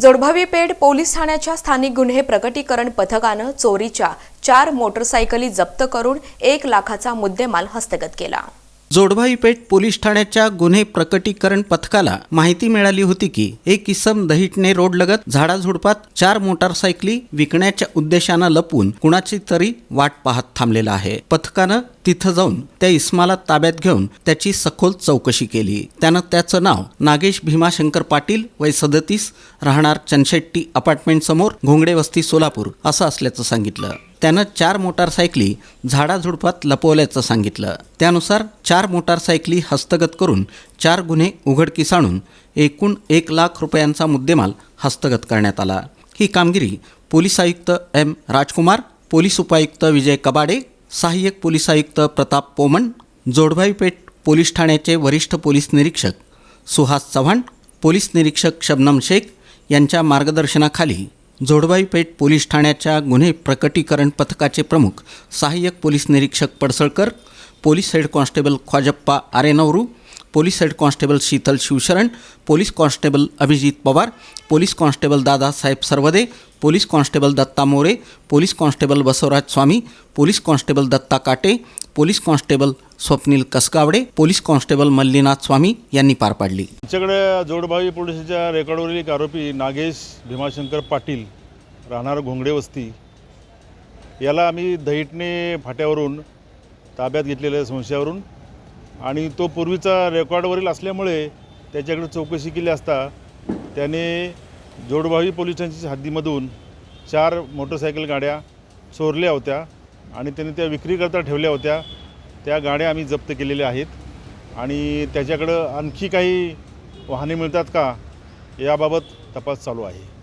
जोडभावी पेठ police ठाण्याच्या स्थानिक गुन्हे प्रकटीकरण पथकानं चोरीच्या चार मोटरसायकली जप्त करून एक लाखाचा मुद्देमाल हस्तगत केला. जोडभाई पेठ पोलीस ठाण्याच्या गुन्हे प्रकटीकरण पथकाला माहिती मिळाली होती की एक इसम दहिटणे रोडलगत झाडाझुडपात चार मोटारसायकली विकण्याच्या उद्देशानं लपून कुणाची तरी वाट पाहत थांबलेला आहे. पथकानं तिथं जाऊन त्या इस्माला ताब्यात घेऊन त्याची सखोल चौकशी केली. त्यानं त्याचं नाव नागेश भीमाशंकर पाटील वय सदतीस राहणार चनशेट्टी अपार्टमेंट समोर घोंगडे वस्ती सोलापूर असं असल्याचं सांगितलं. त्यानं चार मोटारसायकली झाडाझुडपात लपवल्याचं सांगितलं. त्यानुसार चार मोटारसायकली हस्तगत करून चार गुन्हे उघडकीस आणून एकूण एक लाख रुपयांचा मुद्देमाल हस्तगत करण्यात आला. ही कामगिरी पोलीस आयुक्त एम. राजकुमार पोलीस उपायुक्त विजय कबाडे सहाय्यक पोलीस आयुक्त प्रताप पोमण जोडभाईपेठ पोलीस ठाण्याचे वरिष्ठ पोलीस निरीक्षक सुहास चव्हाण पोलीस निरीक्षक शबनम शेख यांच्या मार्गदर्शनाखाली जोडबाईपेठ पोलीस ठाण्याच्या गुन्हे प्रकटीकरण पथकाचे प्रमुख सहाय्यक पोलीस निरीक्षक Padsalkar police head constable Khwajappa Arenavaru police head constable Sheetal Shivsharan police constable Abhijit Pawar police constable Dadasaheb Sarvade police constable Datta More police constable Basavaraj Swami police constable Datta Kate police constable Swapnil Kasgawade police constable Mallinath Swami यांनी पार पाडली. आमच्याकडे जोडभावी पोलिसाच्या रेकॉर्डवरील एक आरोपी नागेश भीमाशंकर पाटील राहणार घोंगडे वस्ती. याला आम्ही दहिटणे फाट्यावरून ताब्यात घेतलेल्या संशयावरून आणि तो पूर्वीचा रेकॉर्डवरील असल्यामुळे त्याच्याकडे चौकशी केली असता त्याने जोडभावी पोलिसांच्या स्टेशनच्या हद्दीमधून चार मोटरसायकल गाड्या चोरल्या होत्या. आणि त्याने त्या विक्रीकरता ठेवल्या होत्या. त्या गाड्या आम्ही जप्त केलेल्या आहेत. आणि त्याच्याकडं आणखी काही वाहने मिळतात का? याबाबत तपास चालू आहे.